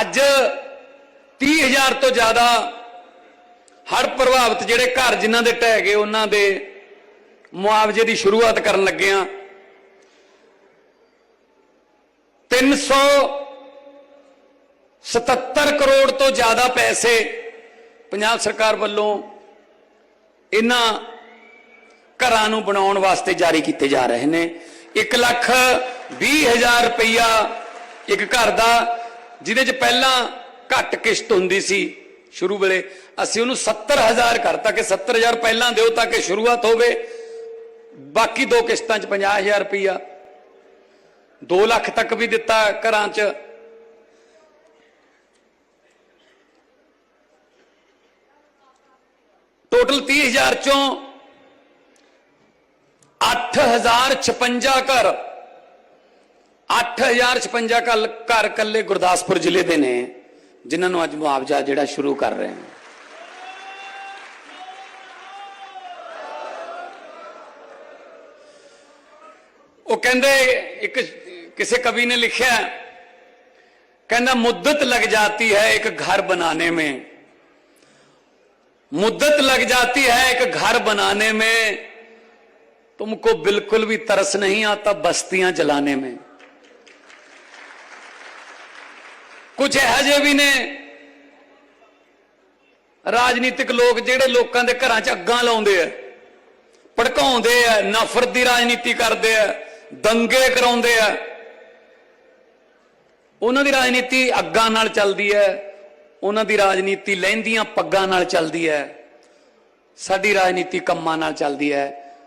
ਅੱਜ 30000 ਤੋਂ ਜ਼ਿਆਦਾ ਹੜ੍ਹ ਪ੍ਰਭਾਵਿਤ ਜਿਹੜੇ ਘਰ ਜਿਨ੍ਹਾਂ ਦੇ ਢਹਿ ਗਏ, ਉਹਨਾਂ ਦੇ ਮੁਆਵਜ਼ੇ ਦੀ ਸ਼ੁਰੂਆਤ ਕਰਨ ਲੱਗੇ ਆ 377 ਕਰੋੜ ਤੋਂ ਜ਼ਿਆਦਾ ਪੈਸੇ ਪੰਜਾਬ ਸਰਕਾਰ ਵੱਲੋਂ ਇਹਨਾਂ ਘਰਾਂ ਨੂੰ ਬਣਾਉਣ ਵਾਸਤੇ ਜਾਰੀ ਕੀਤੇ ਜਾ ਰਹੇ ਨੇ। 1 ਲੱਖ 20 ਹਜ਼ਾਰ ਰੁਪਈਆ ਇੱਕ ਘਰ ਦਾ ਜਿਹਦੇ 'ਚ ਪਹਿਲਾਂ ਘੱਟ ਕਿਸ਼ਤ ਹੁੰਦੀ ਸੀ ਸ਼ੁਰੂ ਵੇਲੇ। ਅਸੀਂ ਉਹਨੂੰ 70000 ਕਰਤਾ ਕਿ 70000 ਪਹਿਲਾਂ ਦਿਓ ਤਾਂ ਕਿ ਸ਼ੁਰੂਆਤ ਹੋਵੇ। ਬਾਕੀ ਦੋ ਕਿਸ਼ਤਾਂ 'ਚ 50000 ਰੁਪਈਆ। 2 ਲੱਖ ਤੱਕ ਵੀ ਦਿੱਤਾ ਘਰਾਂ 'ਚ। ਟੋਟਲ 30000 ਚੋਂ 8056 ਘਰ 8056 ਘਰ ਘਰ ਕੱਲੇ ਗੁਰਦਾਸਪੁਰ ਜ਼ਿਲ੍ਹੇ ਦੇ ਨੇ ਜਿਨ੍ਹਾਂ ਨੂੰ ਅੱਜ ਮੁਆਵਜ਼ਾ ਜਿਹੜਾ ਸ਼ੁਰੂ ਕਰ ਰਹੇ ਹਾਂ ਉਹ ਕਹਿੰਦੇ ਇੱਕ ਕਿਸੇ ਕਵੀ ਨੇ ਲਿਖਿਆ ਕਹਿੰਦਾ ਮੁੱਦਤ लग जाती है एक घर बनाने में मुद्दत लग जाती है एक घर बनाने में तुमको बिल्कुल भी तरस नहीं आता बस्तियां जलाने में ਕੁਝ ਇਹੋ ਜਿਹੇ ਵੀ ਨੇ। ਰਾਜਨੀਤਿਕ ਲੋਕ ਜਿਹੜੇ ਲੋਕਾਂ ਦੇ ਘਰਾਂ 'ਚ ਅੱਗਾਂ ਲਾਉਂਦੇ ਆ, ਭੜਕਾਉਂਦੇ ਆ, ਨਫ਼ਰਤ ਦੀ ਰਾਜਨੀਤੀ ਕਰਦੇ ਆ, ਦੰਗੇ ਕਰਾਉਂਦੇ ਆ। ਉਹਨਾਂ ਦੀ ਰਾਜਨੀਤੀ ਅੱਗਾਂ ਨਾਲ ਚੱਲਦੀ ਹੈ ਉਹਨਾਂ ਦੀ ਰਾਜਨੀਤੀ ਲਹਿੰਦੀਆਂ ਪੱਗਾਂ ਨਾਲ ਚੱਲਦੀ ਹੈ ਸਾਡੀ ਰਾਜਨੀਤੀ ਕੰਮਾਂ ਨਾਲ ਚੱਲਦੀ ਹੈ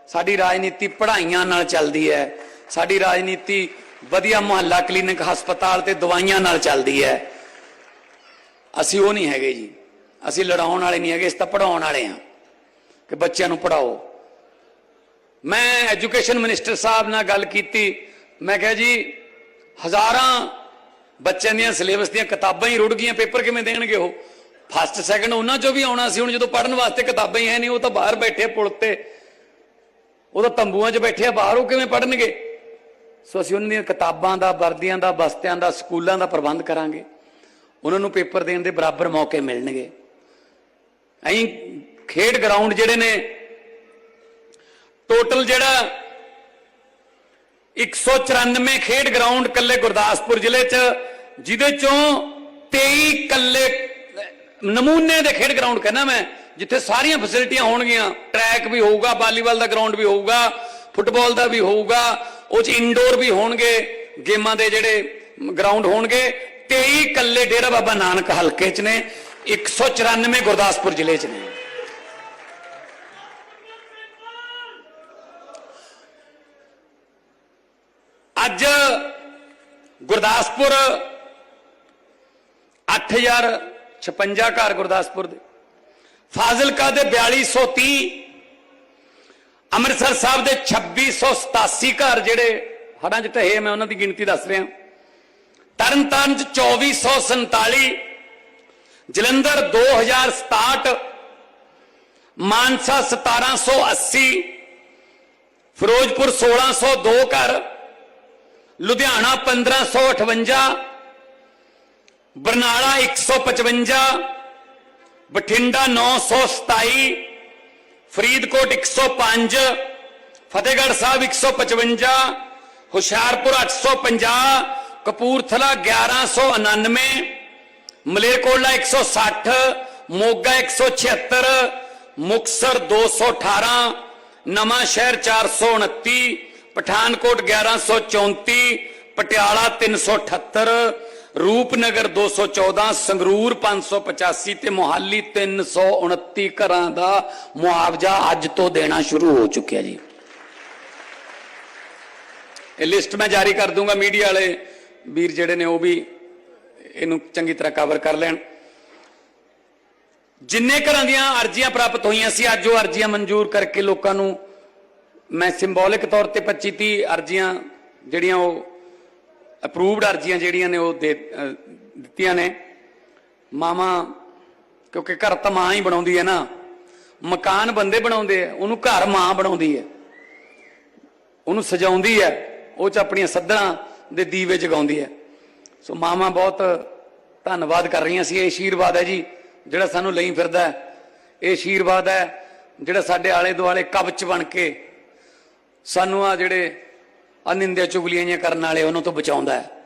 ਸਾਡੀ ਰਾਜਨੀਤੀ ਪੜ੍ਹਾਈਆਂ ਨਾਲ ਚੱਲਦੀ ਹੈ ਸਾਡੀ ਰਾਜਨੀਤੀ ਵਧੀਆ ਮੁਹੱਲਾ ਕਲੀਨਿਕ ਹਸਪਤਾਲ ਤੇ ਦਵਾਈਆਂ ਨਾਲ ਚੱਲਦੀ ਹੈ। ਅਸੀਂ ਉਹ ਨਹੀਂ ਹੈਗੇ ਜੀ। ਅਸੀਂ ਲੜਾਉਣ ਵਾਲੇ ਨਹੀਂ ਹੈਗੇ ਇਸ ਤਾਂ ਪੜਾਉਣ ਵਾਲੇ ਹਾਂ ਕਿ ਬੱਚਿਆਂ ਨੂੰ ਪੜਾਓ ਮੈਂ ਐਜੂਕੇਸ਼ਨ ਮਿਨਿਸਟਰ ਸਾਹਿਬ ਨਾਲ ਗੱਲ ਕੀਤੀ। ਮੈਂ ਕਿਹਾ ਜੀ, ਹਜ਼ਾਰਾਂ ਬੱਚਿਆਂ ਦੀਆਂ ਸਿਲੇਬਸ ਦੀਆਂ ਕਿਤਾਬਾਂ ਹੀ ਰੁੜ ਗਈਆਂ, ਪੇਪਰ ਕਿਵੇਂ ਦੇਣਗੇ ਉਹ? ਫਸਟ ਸੈਕੰਡ ਉਹਨਾਂ ਚੋਂ ਵੀ ਆਉਣਾ ਸੀ, ਹੁਣ ਜਦੋਂ ਪੜਨ ਵਾਸਤੇ ਕਿਤਾਬਾਂ ਹੀ ਹੈ ਨਹੀਂ, ਉਹ ਤਾਂ ਬਾਹਰ ਬੈਠੇ ਆ ਪੁਲ ਤੇ ਉਹ ਤਾਂ ਤੰਬੂਆਂ 'ਚ ਬੈਠੇ ਆ, ਬਾਹਰ ਉਹ ਕਿਵੇਂ ਪੜਨਗੇ ਸੋ ਅਸੀਂ ਉਹਨਾਂ ਦੀਆਂ ਕਿਤਾਬਾਂ ਦਾ, ਵਰਦੀਆਂ ਦਾ ਬਸਤਿਆਂ ਦਾ, ਸਕੂਲਾਂ ਦਾ ਪ੍ਰਬੰਧ ਕਰਾਂਗੇ। ਉਹਨਾਂ ਨੂੰ ਪੇਪਰ ਦੇਣ ਦੇ ਬਰਾਬਰ ਮੌਕੇ ਮਿਲਣਗੇ। ਐਂ ਖੇਡ ਗਰਾਊਂਡ ਜਿਹੜੇ ਨੇ, ਟੋਟਲ ਜਿਹੜਾ 194 ਖੇਡ ਗਰਾਊਂਡ ਕੱਲੇ ਗੁਰਦਾਸਪੁਰ ਜ਼ਿਲ੍ਹੇ 'ਚ, ਜਿਹਦੇ ਚੋਂ 23 ਕੱਲੇ ਨਮੂਨੇ ਦੇ ਖੇਡ ਗਰਾਊਂਡ ਕਹਿੰਦਾ ਮੈਂ, ਜਿੱਥੇ ਸਾਰੀਆਂ ਫੈਸਿਲਿਟੀਆਂ ਹੋਣਗੀਆਂ। ਟਰੈਕ ਵੀ ਹੋਊਗਾ ਵਾਲੀਬਾਲ ਦਾ ਗਰਾਊਂਡ ਵੀ ਹੋਊਗਾ ਫੁੱਟਬਾਲ ਦਾ ਵੀ ਹੋਊਗਾ ਉਹ 'ਚ ਇਨਡੋਰ ਵੀ ਹੋਣਗੇ, ਗੇਮਾਂ ਦੇ ਜਿਹੜੇ ਗਰਾਊਂਡ ਹੋਣਗੇ। 23 ਕੱਲੇ ਡੇਰਾ ਬਾਬਾ ਨਾਨਕ ਹਲਕੇ 'ਚ ਨੇ 194 ਗੁਰਦਾਸਪੁਰ ਜ਼ਿਲ੍ਹੇ 'ਚ ਨੇ। ਅੱਜ ਗੁਰਦਾਸਪੁਰ 8056 ਘਰ ਗੁਰਦਾਸਪੁਰ ਦੇ। ਫਾਜ਼ਿਲਕਾ ਦੇ 4230 ਅੰਮ੍ਰਿਤਸਰ ਸਾਹਿਬ ਦੇ 2687 ਘਰ ਜਿਹੜੇ ਹੜਾਂ 'ਚ ਢਹੇ ਮੈਂ ਉਹਨਾਂ ਦੀ ਗਿਣਤੀ ਦੱਸ ਰਿਹਾ। ਤਰਨਤਾਰਨ 'ਚ 2447 ਜਲੰਧਰ 2067 ਮਾਨਸਾ 1780 ਫਿਰੋਜ਼ਪੁਰ 1602 ਘਰ, ਲੁਧਿਆਣਾ 1558 ਬਰਨਾਲਾ 155 ਬਠਿੰਡਾ 927 ਫਰੀਦਕੋਟ 105 ਫਤਿਹਗੜ੍ਹ ਸਾਹਿਬ 155 ਹੁਸ਼ਿਆਰਪੁਰ 850 ਕਪੂਰਥਲਾ 1199 ਮਲੇਰਕੋਟਲਾ 160 ਮੋਗਾ 176 ਮੁਕਸਰ 218 ਨਵਾਂ ਸ਼ਹਿਰ 429 ਪਠਾਨਕੋਟ 1134 ਪਟਿਆਲਾ 378 ਰੂਪਨਗਰ 214 ਸੰਗਰੂਰ 585 ਤੇ ਮੋਹਾਲੀ 329 ਘਰਾਂ ਦਾ ਮੁਆਵਜ਼ਾ ਅੱਜ ਤੋਂ ਦੇਣਾ ਸ਼ੁਰੂ ਹੋ ਚੁੱਕਿਆ ਜੀ। ਇਹ ਲਿਸਟ ਮੈਂ ਜਾਰੀ ਕਰ ਦੂੰਗਾ ਮੀਡੀਆ ਵਾਲੇ ਵੀਰ ਜਿਹੜੇ ਨੇ ਉਹ ਵੀ ਇਹਨੂੰ ਚੰਗੀ ਤਰ੍ਹਾਂ ਕਵਰ ਕਰ ਲੈਣ। ਜਿੰਨੇ ਘਰਾਂ ਦੀਆਂ ਅਰਜ਼ੀਆਂ ਪ੍ਰਾਪਤ ਹੋਈਆਂ ਸੀ, ਅੱਜ ਉਹ ਅਰਜ਼ੀਆਂ ਮਨਜ਼ੂਰ ਕਰਕੇ ਲੋਕਾਂ ਨੂੰ ਮੈਂ ਸਿੰਬੋਲਿਕ ਤੌਰ ਤੇ 25 30 ਅਰਜ਼ੀਆਂ ਜਿਹੜੀਆਂ ਉਹ ਅਪਰੂਵਡ ਅਰਜ਼ੀਆਂ ਜਿਹੜੀਆਂ ਨੇ ਉਹ ਦੇ ਦਿੱਤੀਆਂ ਨੇ। ਮਾਮਾ ਕਿਉਂਕਿ ਘਰ ਤਾਂ ਮਾਂ ਹੀ ਬਣਾਉਂਦੀ ਹੈ ਨਾ। ਮਕਾਨ ਬੰਦੇ ਬਣਾਉਂਦੇ ਆ, ਉਹਨੂੰ ਘਰ ਮਾਂ ਬਣਾਉਂਦੀ ਹੈ। ਉਹਨੂੰ ਸਜਾਉਂਦੀ ਹੈ, ਉਹ ਚ ਆਪਣੀਆਂ ਸੱਧਰਾਂ ਦੇ ਦੀਵੇ ਜਗਾਉਂਦੀ ਹੈ। ਸੋ ਮਾਮਾ ਬਹੁਤ ਧੰਨਵਾਦ ਕਰ ਰਹੀਆਂ ਸੀ। ਇਹ ਆਸ਼ੀਰਵਾਦ ਹੈ ਜੀ, ਜਿਹੜਾ ਸਾਨੂੰ ਲਈ ਫਿਰਦਾ ਹੈ। ਇਹ ਆਸ਼ੀਰਵਾਦ ਹੈ, ਜਿਹੜਾ ਸਾਡੇ ਆਲੇ ਦੁਆਲੇ ਕਵਚ ਬਣ ਕੇ ਸਾਨੂੰ ਆ ਜਿਹੜੇ ਅਨਿੰਦਿਆ ਚੁਗਲੀਆਂ ਜਿਹੀਆਂ ਕਰਨ ਵਾਲੇ ਉਹਨੂੰ ਤੋਂ ਬਚਾਉਂਦਾ ਹੈ।